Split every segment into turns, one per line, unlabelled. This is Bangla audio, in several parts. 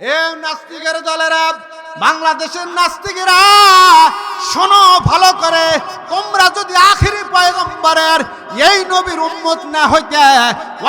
এ নাস্তিকের দলেরা বাংলাদেশের নাস্তিকেরা শোনো ভালো করে। তোমরা যদি আখিরি পয়গম্বরের এই নবীর উম্মত না হইতে,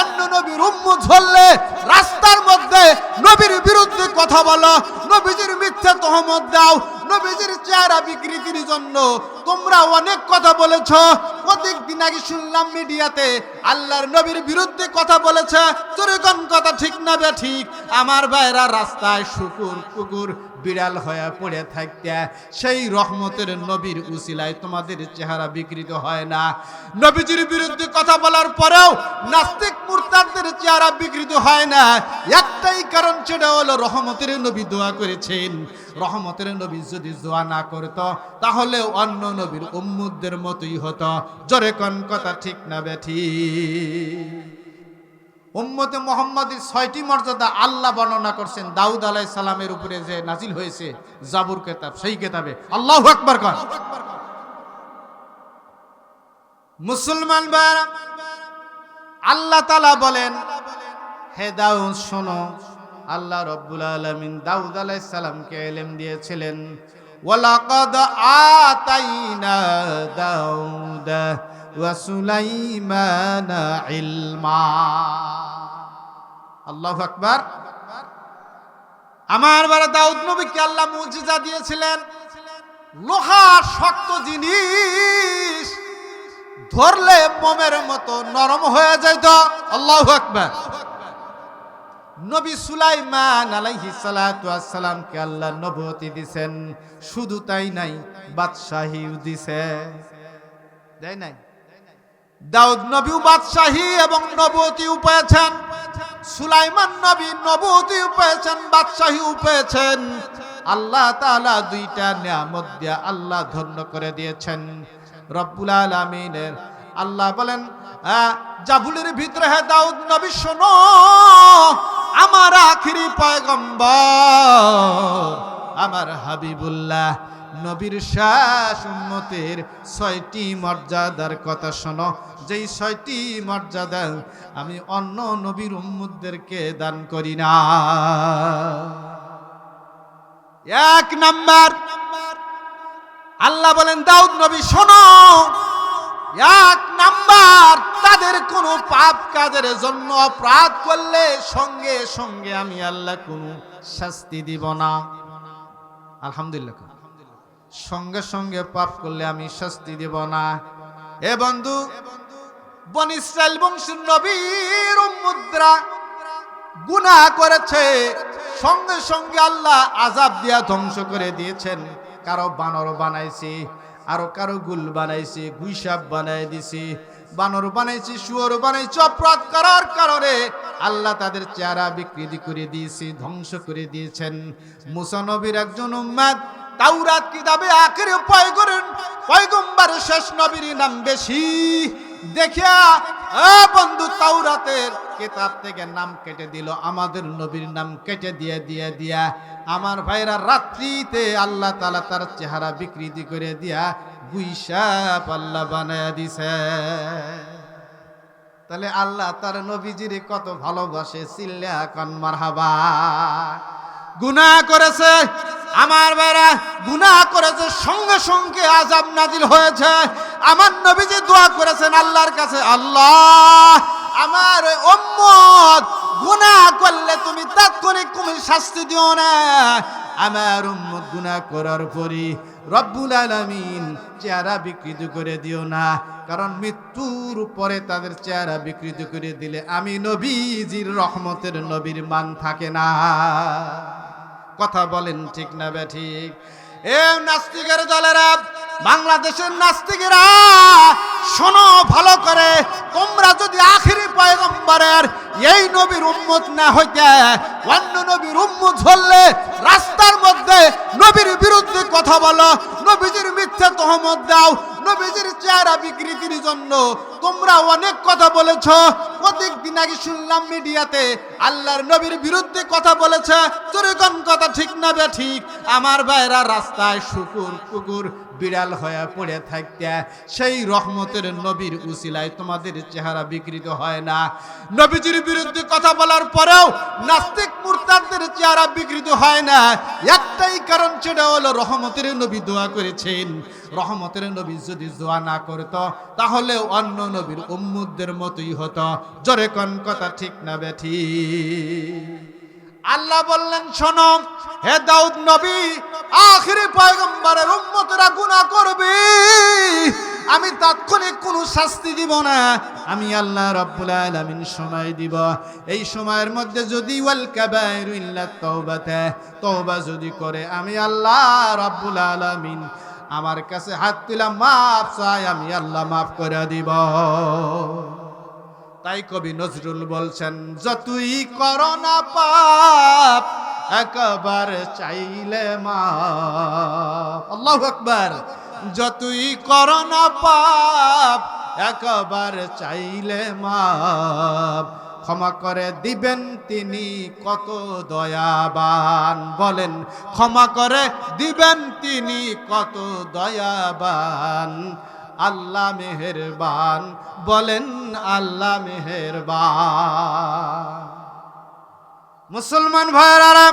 অন্য নবীর উম্মত হলে রাস্তার মধ্যে নবীর বিরুদ্ধে কথা বলো, নবীজির মিথ্যা তহমত দাও, নবীজির চেহারা বিকৃতির জন্য। তোমরা অনেক কথা বলেছ প্রত্যেক দিন আগে শুনলাম মিডিয়াতে, আল্লাহর নবীর বিরুদ্ধে কথা বলেছে চুরিকন কথা ঠিক না বে ঠিক। আমার ভাইরা রাস্তায় শুকুর কুকুর বিড়াল হয়ে পড়ে থাকতে, সেই রহমতের নবীর উসিলায় তোমাদের চেহারা বিকৃত হয় না। নবীজির বিরুদ্ধে কথা বলার পরেও নাস্তিক মুরতাদদের চেহারা বিকৃত হয় না। একটাই কারণ সেটা হলো রহমতের নবী দোয়া করেছেন। রহমতের নবী যদি দোয়া না করত, তাহলে অন্য নবীর উম্মুদদের মতোই হতো। জোরে কন কথা ঠিক না বেঠি? উম্মতে মোহাম্মদের ছয়টি মর্যাদা আল্লাহ বর্ণনা করছেন। দাউদ আলাই সালামের উপরে যে নাজিল হয়েছে, জাবুর কেতাব, সেই কেতাবে। আল্লাহ আকবার কর। মুসলমান ভাইরা আল্লাহ তালা বলেন, হে দাউদ, শোনো, আল্লাহ রব্বুল আলমিন দাউদ আলাই সালামকে এলেম দিয়েছিলেন। ওয়ালাকাদ আতাইনা দাউদ ওয়া সুলাইমান ইলমা। আল্লাহু আকবার। আমার বারে দাউদ নবীকে আল্লাহ মুজিজা দিয়েছিলেন। লোহা শক্ত জিনিস ধরলে মোমের মতো নরম হয়ে যাইত আল্লাহ আকবার। নবী সুলাইমান আলাইহি সালাতু আসসালামকে আল্লাহ নবুয়তি দিছেন। শুধু তাই নাই, বাদশাহীও দিছে। দেয় নাই? দাউদ নবীও বাদশাহী এবং নবুয়তিও পেয়েছেন। সুলাইমান নবী নবুয়তিও পেয়েছেন, বাদশাহীও পেয়েছেন। আল্লাহ তাআলা দুইটা নিয়ামত দিয়া আল্লাহ ধন্য করে দিয়েছেন। রব্বুল আলামিনের। আল্লাহ বলেন জাবুলের ভিতরে হে দাউদ নবী, শোনো, আমার আখিরি পয়গম্বর, আমার হাবিবুল্লাহ নবীর শেষ উম্মতের ছয়টি মর্যাদার কথা শোনো। যেই ছয়টি মর্যাদা আমি অন্য নবীর উম্মতদেরকে দান করি না। এক নাম্বার আল্লাহ বলেন, দাউদ নবী, শোনো, এক নাম্বার তাদের কোনো পাপ কাজের জন্য অপরাধ করলে সঙ্গে সঙ্গে আমি আল্লাহ কোনো শাস্তি দিব না। আলহামদুলিল্লাহ। সঙ্গে সঙ্গে পাপ করলে আমি শাস্তি দিব না। এ বন্ধু, বন ইসরায়েল নবীর মুদ্রা গুনাহ করেছে, সঙ্গে সঙ্গে আল্লাহ আজাব দিয়া ধ্বংস করে দিয়েছেন। কারও বানর বানাইছি, আরও কারও গুল বানাইছি, গুইসাপ বানাই দিছি। বানর বানাইছি, শুয়োর বানাইছি, অপরাধ করার কারণে আল্লাহ তাদের চেহারা বিকৃতি করে দিয়েছি, ধ্বংস করে দিয়েছেন। মুসানবির একজন উম্মাদ তাওরাত কিতাবে আখের উপায় করেন। পয়গম্বর শেষ নবীর নাম বেশি। দেখিয়া বন্ধু, তাওরাতের কিতাব থেকে নাম কেটে দিল। আমাদের নবীর নাম কেটে দিয়ে দিয়ে, দিয়া। আমার ভাইরা রাত্রিতে আল্লাহ তালা তার চেহারা বিকৃতি করে দিয়া গুইসাপ আল্লাহ বানায়া দিছে। তাহলে আল্লাহ তার নবীজির কত ভালোবাসে চিল্লা কন মারহাবা। গুনাহ করেছে। আমার বেড়া, গুনাহ করেছে সঙ্গে সঙ্গে আজাব নাজিল হয়েছে, আমার নবীজি দোয়া করেছেন আল্লাহর কাছে, আল্লাহ, আমার উম্মত, গুনাহ করলে তুমি তাৎক্ষণিক তুমি শাস্তি দিও না। আমার উম্মত গুনাহ করার পরই রব্বুল আলামিন চেহারা বিকৃত করে দিও না, কারণ মৃত্যুর পরে তাদের চেহারা বিকৃত করে দিলে আমি নবীজির রহমতের নবীর মান থাকে না। কথা বলেন ঠিক না বে ঠিক? এ নাস্তিকের দলেরা, বাংলাদেশের নাস্তিকেরা, শোনো ভালো করে, তোমরা যদি আখিরি পয়গম্বরের এই নবীর উম্মত না হইতে, অন্য নবীর উম্মত হলে রাস্তার মধ্যে নবীর বিরুদ্ধে কথা বলো, নবীজির মিথ্যা তহমত দাও, নবীজির চেহারা বিকৃতির জন্য তোমরা অনেক কথা বলেছ দিন আগে শুনলাম মিডিয়াতে, আল্লাহর নবীর বিরুদ্ধে কথা বলেছে তোর কথা ঠিক না বে ঠিক, আমার ভাইরা রাস্তায় শুকুর কুকুর বিড়াল হয়ে পড়ে থাকতে, সেই রহমতের নবীর উসিলায় তোমাদের চেহারা বিকৃত হয় না। নবীজির বিরুদ্ধে কথা বলার পরেও নাস্তিক মুরতাদদের চেহারা বিকৃত হয় না। একটাই কারণ সেটা হলো রহমতের নবী দোয়া করেছেন। রহমতের নবী যদি দোয়া না করত, তাহলে অন্য নবীর উম্মুদদের মতোই হতো। জোরে কন কথা ঠিক না বেঠি। আল্লাহ বললেন, শোনো, হে দাউদ নবী, আখিরি পয়গম্বরের উম্মতরা গুনাহ করবে। আমি তাৎক্ষণিক কোনো শাস্তি দিব না। আমি আল্লাহ রাব্বুল আলামিন সময় দিব। এই সময়ের মধ্যে যদি ওয়াল কাবাইরু ইল্লা তাওবাতা, তওবা যদি করে, আমি আল্লাহ রাব্বুল আলামিন আমার কাছে হাত তুলা মাফ চাই, আমি আল্লাহ মাফ করে দিব। তাই কবি নজরুল বলছেন, যতই করোনা পাপ, একবার চাইলে মা আল্লাহ আকবার। যতই করোনা পাপ, একবার চাইলে মা ক্ষমা করে দিবেন তিনি কত দয়াবান। বলেন, ক্ষমা করে দিবেন তিনি কত দয়াবান। আল্লাহ মেহেরবান। বলেন আল্লাহ মেহেরবান। মুসলমান ভাইয়েরা,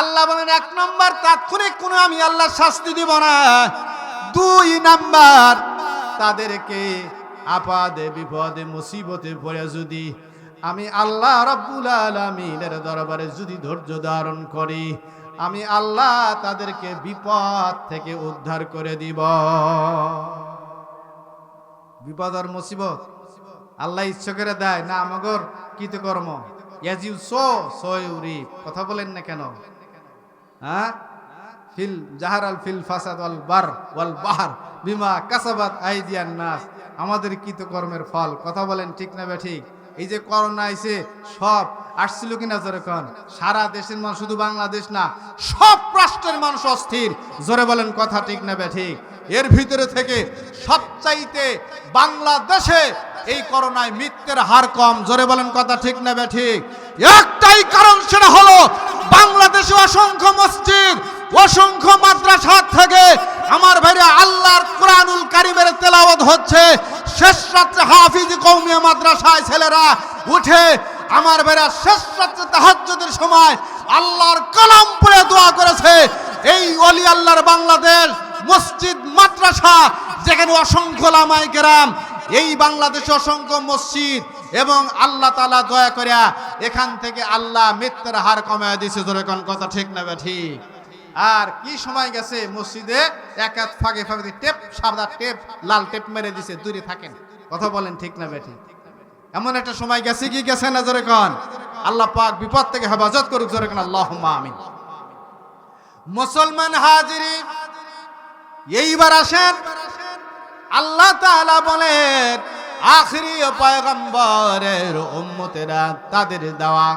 আল্লাহ বলেন, এক নম্বর তাৎক্ষণিক কোনো আমি আল্লাহ শাস্তি দিব না। দুই নাম্বার, তাদেরকে আপাদে বিপদে, মুসিবতে পড়ে যদি আমি আল্লাহ রব্বুল আলমিনের দরবারে যদি ধৈর্য ধারণ করি, আমি আল্লাহ তাদেরকে বিপদ থেকে উদ্ধার করে দিব। বিপদ আর মুসিবত? আল্লাহ ইচ্ছে করে দেয়, না, আমাগর কৃতকর্ম ইয়াজিউ, সো সয়ুরি কথা বলেন না কেন? হ্যাঁ? ফিল জাহার আল ফিল ফাসাদ ওয়াল বার ওয়াল বাহার বিমা কাসাবাত আইদিয়ান নাস। আমাদের কৃতকর্মের ফল? কথা বলেন ঠিক না বে ঠিক? এই যে করোনা আইছে, সব আসছিল কিনা জোরে কন? সারা দেশের মানুষ শুধু বাংলাদেশ না, সব রাষ্ট্রের মানুষ অস্থির। জোরে বলেন কথা ঠিক না বে ঠিক? এর ভিতরে থেকে সবচাইতে বাংলাদেশে এই করোনায় মৃত্যুর হার কম। জোরে বলেন কথা ঠিক না বে ঠিক? একটাই কারণ সেটা হলো বাংলাদেশে অসংখ্য মসজিদ, অসংখ্য মাদ্রাসা থেকে আমার ভাইরা আল্লাহর কোরআনুল কারিমের তেলাওয়াত হচ্ছে। শেষ রাত্রে হাফিজ কৌমিয়া মাদ্রাসায় ছেলেরা উঠে আমার ভাইরা শেষ রাত্রে তাহাজ্জুদের সময় আল্লাহর কলম পড়ে দোয়া করেছে। এই অলি আল্লাহর বাংলাদেশ মসজিদ, মাদ্রাসা, যেখানে অসংখ্য লামাই কেরাম এই বাংলাদেশে অসংখ্য মসজিদ এবং আল্লাহ তালা দয়া করিয়া এখান থেকে আল্লাহ মৃত্যুর হার কমায় দিয়েছে ধরে কোন কথা ঠিক না ঠিক? আর কি সময় গেছে? মসজিদে এক হাত ফাঁকে ফাঁকে টেপ, সাদা টেপ, লাল টেপ মেরে দিছে। দূরে থাকেন। কথা বলেন ঠিক না ঠিক? এমন একটা সময় গেছে কি গেছে না? জোরে কন? আল্লাহ পাক বিপদ থেকে হেফাজত করুক। জোরে কন? আল্লাহ আমিন। মুসলমান হাজিরি এইবার আসেন আল্লাহ তাআলা বলেন, আখরি পয়গম্বরের উম্মতেরা তাদের দেওয়া।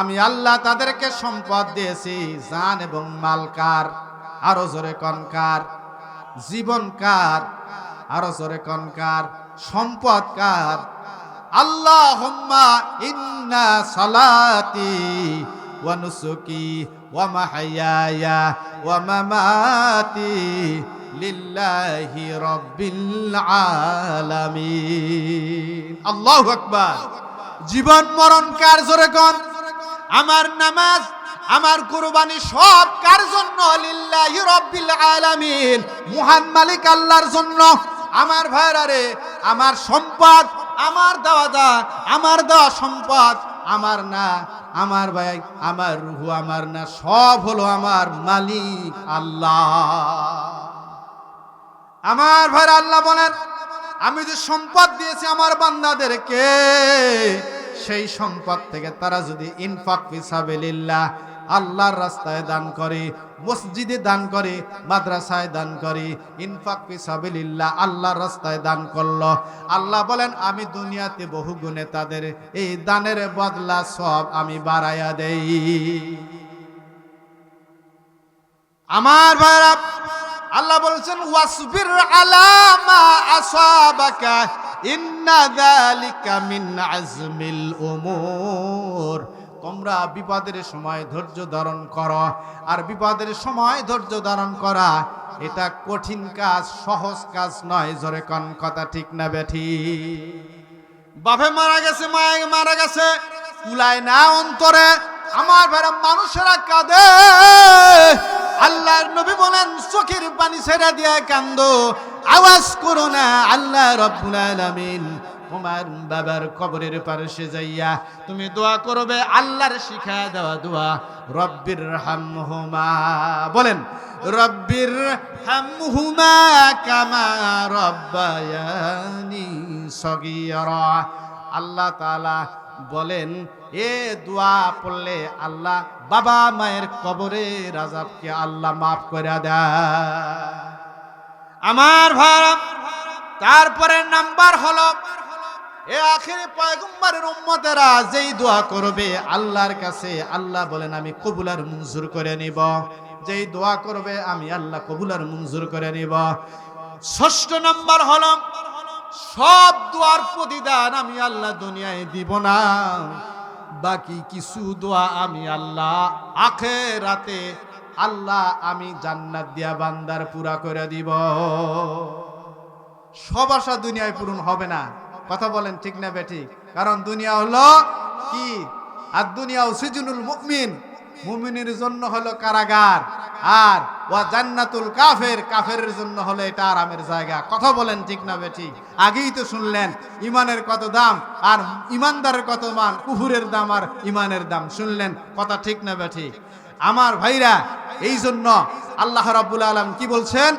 আমি আল্লাহ তাদেরকে সম্পদ দিয়েছি, জান এবং মালকার আরও জোরে কনকার জীবনকার আরও জোরে কনকার সম্পদকার আল্লাহ ইন্না সালাতি ওয়া নুসুকি ওয়া মাহইয়ায়া ওয়া মামাতি লিল্লাহি রাব্বিল আলামিন। আল্লাহু আকবার। জীবন, মরণ কার জোরে কোন? আমার নামাজ, আমার কুরবানি সব কার জন্য? লিল্লাহি রাব্বিল আলামিন। মহান মালিক আল্লাহর জন্য। আমার ভাইরা রে, আমার সম্পদ, আমার দেওয়া দা আমার দেওয়া সম্পদ, আমার না, আমার ভাই, আমার রুহু, আমার না, সব হলো আমার মালিক আল্লাহ। আমার ভাই আল্লাহ বলেন, আমি যে সম্পদ দিয়েছি আমার বান্দাদেরকে, সেই সম্পদ থেকে তারা যদি ইনফাক ফিসাবিলিল্লাহ আল্লাহর রাস্তায় দান করে, মসজিদে দান করে, মাদ্রাসায় দান করে, ইনফাক ফিসাবিলিল্লাহ আল্লাহর রাস্তায় দান করল। আল্লাহ বলেন, আমি দুনিয়াতে বহু গুণে তাদের এই দানের বদলা সব আমি বাড়াইয়া দেই। আমার ভাইরা আল্লাহ বলছেন, ওয়াসবির আলামা আসাবাকা, ইন্না যালিকা মিন আজমিল উমুর। তোমরা বিপদের সময় ধৈর্য ধারণ করো, আর বিপদের সময় ধৈর্য ধারণ করা, এটা কঠিন কাজ, সহজ কাজ নয়, জোরে কন, কথা ঠিক না বেঠি। বাপে মারা গেছে মায়ে মারা গেছে, কুলায় না অন্তরে, আমার ভেড়া মানুষেরা কাঁদে। আল্লাহর নবী বলেন, চোখের পানি ছেড়ে দিয়া কান্দ, আওয়াজ করো না, আল্লাহ রব্বুল আলামিন তোমার বাবার কবরের পাশে যাইয়া তুমি দোয়া করবে, আল্লাহর শিখা দেওয়া দোয়া, রব্বির হামহুমা বলেন, রব্বির হামহুমা কামা রব্বায়ানি সগীরা। আল্লাহ তাআলা বলেন, এ দোয়া পড়লে আল্লাহ বাবা মায়ের কবরে রাজাবকে আল্লাহ মাফ করে দেয়। আমার ভাড়া তারপরে নাম্বার হলো, এ আখেরে পয়গম্বরের উম্মতেরা যেই দোয়া করবে, আল্লাহর কাছে আল্লাহ বলেন, আমি কবুলার মঞ্জুর করে নিব। যেই দোয়া করবে, আমি আল্লাহ কবুলার মঞ্জুর করে নিব। ষষ্ঠ নাম্বার হলো সব দোয়ার প্রতিদান আমি আল্লাহ দুনিয়ায় দিব না। বাকি কিছু দোয়া আমি আল্লাহ আখে রাতে আল্লাহ আমি জান্নাত দিয়া বান্দার পুরা করে দিব। সব আশা দুনিয়ায় পূরণ হবে না। কথা বলেন ঠিক না বেঠি কারণ দুনিয়া হলো কি? আর দুনিয়া সিজনুল মুমিন। মুমিনের জন্য হলো কারাগার। আর ওয়া জান্নাতুল কাফের, কাফেরের জন্য হলো এটা আরামের জায়গা। কথা বলেন ঠিক না বেঠি? আগেই তো শুনলেন, ইমানের কত দাম আর ইমানদারের কত মান কুহুরের দাম আর ইমানের দাম। শুনলেন কথা ঠিক না বেঠি? আমার ভাইরা এই জন্য আল্লাহ রাব্বুল আলম কি বলছেন?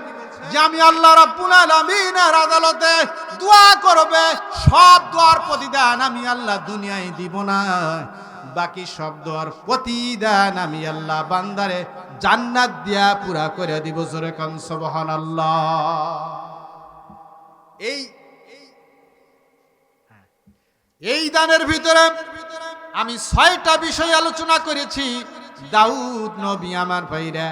যে আমি আল্লাহ রাব্বুল আলামিনের আদালতে দোয়া করবে, সব দোয়ার প্রতিদান আমি আল্লাহ দুনিয়ায় দিব না। বাকি সব দোয়ার প্রতিদান আমি আল্লাহ বান্দারে জান্নাত দিয়া পুরা করে দিব জোরে কন, সুবহানাল্লাহ। এই এই দানের ভিতরে আমি ছয়টা বিষয় আলোচনা করেছি। দাউদ নবী আমার ভাইরা,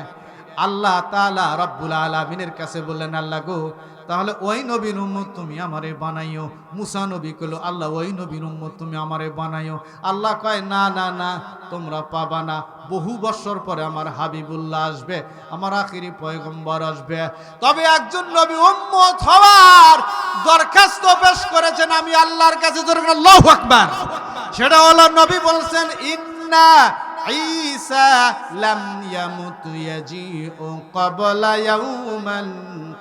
আল্লাহ তাআলা রব্বুল আলামিনের কাছে বললেন, আল্লাহ গো তাহলে ওই নবীর উম্মত তুমি আমারে বানাইও। মুসা নবী কইলো, আল্লাহ, ওই নবীর উম্মত তুমি আমারে বানাইও। আল্লাহ কয়, না না না, তোমরা পাবা না। বহু বছর পরে আমার হাবিবুল্লাহ আসবে, আমার আখিরি পয়গম্বর আসবে। তবে একজন নবী উম্মত হওয়ার দরখাস্ত পেশ করেছেন আমি আল্লাহর কাছে ধরে আল্লাহু আকবার। সেটা হলো নবী বলছেন, ইন্না ঈসা লাম ইয়ামুত ইয়াজিউ ক্বাবলা ইয়াউমাল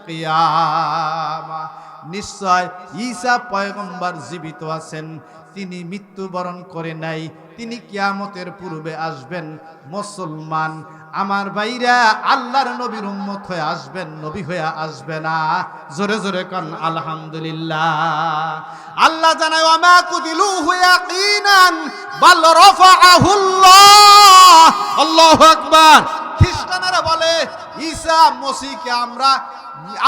কিয়ামা। নিশ্চয় ঈসা পয়গম্বর জীবিত আছেন। তিনি মৃত্যুবরণ করে নাই। তিনি কিয়ামতের পূর্বে আসবেন। মুসলমান, আমার ভাইরা, আল্লাহর নবীর উম্মত হয়ে আসবেন, নবী হয়ে আসবে না। জোরে জোরে কন, আলহামদুলিল্লাহ। আল্লাহ জানায়, ওয়ামা কুদিলু ইয়াকিনান বাল রাফাআহুল্লাহ। আল্লাহু আকবার। খ্রিস্টানেরা বলে, ঈসা, মসিহকে আমরা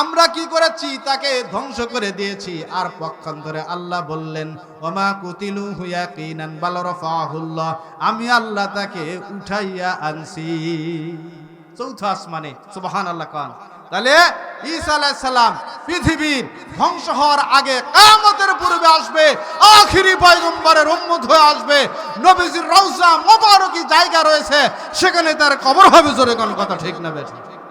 আমরা কি করেছি? তাকে ধ্বংস করে দিয়েছি। আর পক্ষান্তরে আল্লাহ বললেন, ওমা কুতিলু হুয়া কিনান বালরফাহুল্লাহ আমি আল্লাহ তাকে উঠাইয়া আনছি। চৌথ আসমানে সুবহান আল্লাহ কান। তাহলে ঈসা আলাইহিস সালাম পৃথিবীর ধ্বংস হওয়ার আগে কিয়ামতের পূর্বে আসবে, আখিরি পয়গম্বরের উম্মত হয়ে আসবে, নবীজির রওজা মোবারকি জায়গা রয়েছে, সেখানে তার কবর হবে জোরে কোন কথা ঠিক না বেঠিক।